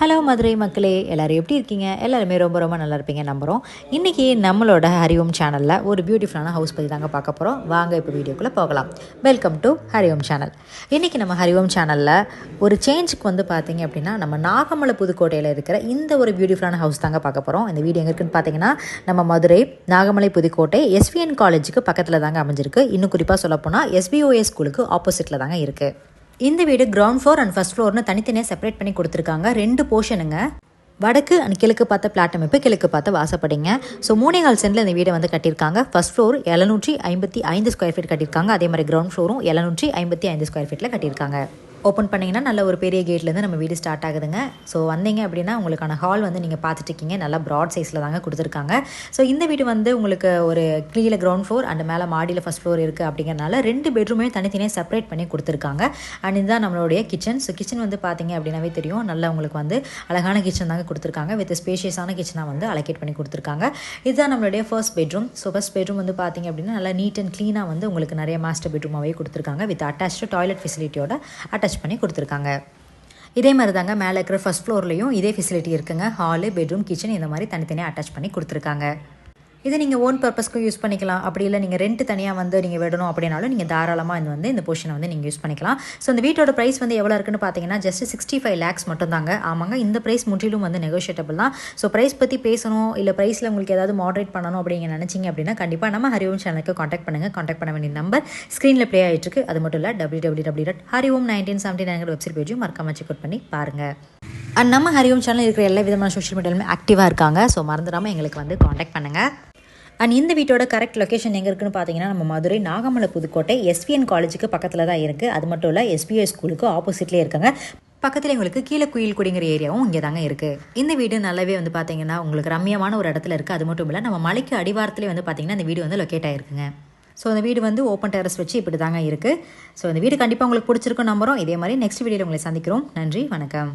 Hello Madurai மக்களே. எல்லோரும் எப்படி இருக்கீங்க? எல்லாருமே ரொம்ப ரொம்ப நல்லா இருப்பீங்க நம்புகிறோம் இன்றைக்கி நம்மளோட ஹரிஓம் சேனலில் ஒரு பியூட்டிஃபுல்லான ஹவுஸ் பற்றி தாங்க பார்க்க போகிறோம் வாங்க இப்போ வீடியோக்குள்ளே போகலாம். Welcome to Hariom channel. இன்றைக்கி நம்ம ஹரிஓம் சேனலில் ஒரு சேஞ்சுக்கு வந்து பார்த்தீங்க அப்படின்னா நம்ம நாகமலை புதுக்கோட்டையில் இருக்கிற இந்த ஒரு பியூட்டிஃபுல்லான ஹவுஸ் தாங்க பார்க்க போகிறோம் இந்த வீடியோ எங்கே இருக்குன்னு பார்த்தீங்கன்னா நம்ம மதுரை நாகமலை புதுக்கோட்டை எஸ்விஎன் காலேஜுக்கு பக்கத்தில் தாங்க அமைஞ்சிருக்கு. இன்னும் குறிப்பாக சொல்லப்போனால் எஸ்பிஓஎஸ் ஸ்கூலுக்கு ஆப்போசிட்டில் தாங்க இருக்குது இந்த வீடு கிரவுண்ட் ஃப்ளோர் அண்ட் ஃபர்ஸ்ட் ஃப்ளோர்னு தனித்தனியாக செப்பரேட் பண்ணி கொடுத்துருக்காங்க. ரெண்டு போர்ஷனுங்க வடக்கு அண்ட் கிழக்கு பார்த்த பிளாட் அமைப்பு கிழக்கு பார்த்த வாசப்படிங்க. ஸோ மூணே கால் சென்டில் இந்த வீடை வந்து கட்டியிருக்காங்க. ஃபர்ஸ்ட் ஃப்ளோர் எழுநூற்றி ஐம்பத்தி ஐந்து ஸ்கொயர் ஃபீட் கட்டியிருக்காங்க. அதே மாதிரி கிரவுண்ட் ஃப்ளோரும் எழுநூற்றி ஐம்பத்தி ஐந்து ஸ்கொயர் ஃபீட்டில் கட்டியிருக்காங்க. ஓப்பன் பண்ணிங்கன்னா நல்ல ஒரு பெரிய கேட்லேருந்து நம்ம வீடு ஸ்டார்ட் ஆகுதுங்க. ஸோ வந்தீங்க அப்படின்னா உங்களுக்கான ஹால் வந்து நீங்கள் பார்த்துட்டு இருக்கீங்க நல்லா ப்ராட் சைஸில் தாங்க கொடுத்துருக்காங்க. ஸோ இந்த வீடு வந்து உங்களுக்கு ஒரு கீழே கிரவுண்ட் ஃப்ளோர் அண்ட் மேலே மாடியில் ஃபஸ்ட் ஃப்ளோர் இருக்குது அப்படிங்கிறனால ரெண்டு பெட்ரூமே தனித்தனியாக செப்பரேட் பண்ணி கொடுத்துருக்காங்க. அண்ட் இதுதான் நம்மளுடைய கிச்சன் ஸோ கிச்சன் வந்து பார்த்தீங்க அப்படின்னாவே தெரியும். நல்லா உங்களுக்கு வந்து அழகான கிச்சன் தாங்க கொடுத்துருக்காங்க. வித் ஸ்பேஷியஸான கிச்சனாக வந்து அலோகேட் பண்ணி கொடுத்துருக்காங்க. இதுதான் நம்மளுடைய first bedroom so first bedroom வந்து பார்த்தீங்க அப்படின்னா நல்லா நீட் அண்ட் க்ளீனாக வந்து உங்களுக்கு நிறைய மாஸ்டர் பெட்ரூமாகவே கொடுத்துருக்காங்க. வித் அட்டாச்சு டாய்லெட் ஃபெசிலிட்டியோட அட்டாச் பண்ணி கொடுத்துருக்காங்க. இதே மாதிரி தாங்க மேலே இருக்கிற ஃபஸ்ட் ஃப்ளோர்லேயும் இதே ஃபெசிலிட்டி இருக்குங்க. ஹாலு பெட்ரூம் கிச்சன் இந்த மாதிரி தனித்தனியாக அட்டாச் பண்ணி கொடுத்துருக்காங்க. இதை நீங்கள் ஓன் பர்பஸ்க்கும் யூஸ் பண்ணிக்கலாம். அப்படி இல்லை நீங்கள் ரெண்ட் தனியாக வந்து நீங்கள் விடணும் அப்படின்னாலும் நீங்கள் தாராளமாக இந்த வந்து இந்த போர்ஷனை வந்து நீங்கள் யூஸ் பண்ணிக்கலாம். ஸோ இந்த வீட்டோட ப்ரைஸ் வந்து எவ்வளோ இருக்குன்னு பார்த்தீங்கன்னா ஜஸ்ட் சிக்ஸ்டி ஃபைவ் லேக்ஸ் மட்டும் தாங்க ஆமாங்க இந்த ப்ரைஸ் முற்றிலும் வந்து நெகோஷியேட்டபிள் தான். ஸோ ப்ரைஸ் பற்றி பேசணும் இல்லை ப்ரைஸில் உங்களுக்கு ஏதாவது மாடரேட் பண்ணணும் அப்படிங்க நினச்சிங்க அப்படின்னா கண்டிப்பாக நம்ம ஹரிஓம் சேனலுக்கு காண்டாக்ட் பண்ணுங்கள் காண்டாக்ட் பண்ண வேண்டிய நம்பர் ஸ்க்ரீனில் ப்ளே ஆகிட்டு இருக்கு. அது மட்டும் இல்லை W W W dot Hariom nineteen seventy nine website பேஜும் மறக்காம செக் அவுட் பண்ணி பாருங்கள் அண்ட் நம்ம ஹரிஓம் சேனல் இருக்கிற எல்லா விதமான சோஷியல் மீடியாலுமே ஆக்டிவாக இருக்காங்க. ஸோ மறந்துடாமல் எங்களுக்கு வந்து காண்டாக்ட் பண்ணுங்கள் அண்ட் இந்த வீட்டோட கரெக்ட் லொக்கேஷன் எங்கே இருக்குன்னு பார்த்தீங்கன்னா நம்ம மதுரை நாகமலை புதுக்கோட்டை எஸ்பிஎன் காலேஜுக்கு பக்கத்தில் தான் இருக்குது அது மட்டும் இல்லை எஸ்பிஐ ஸ்கூலுக்கு ஆப்போசிட்லேயே இருக்காங்க. பக்கத்தில் உங்களுக்கு கீழே குயில் குடிங்கிற ஏரியாவும் இங்கே தாங்க இருக்குது இந்த வீடு நல்லாவே வந்து பார்த்தீங்கன்னா உங்களுக்கு ரம்மியமான ஒரு இடத்துல இருக்குது அது மட்டும் இல்லை நம்ம மலைக்கு அடிவாரத்துலேயே வந்து பார்த்தீங்கன்னா இந்த வீடு வந்து லொக்கேட் ஆயிருக்குங்க. ஸோ அந்த வீடு வந்து ஓப்பன் டெரஸ் வச்சு இப்படி தாங்க இருக்குது ஸோ இந்த வீடு கண்டிப்பாக உங்களுக்கு பிடிச்சிருக்கும் நம்புகிறோம் இதே மாதிரி நெக்ஸ்ட் வீடியோவில் உங்களை சந்திக்கிறோம். நன்றி வணக்கம்.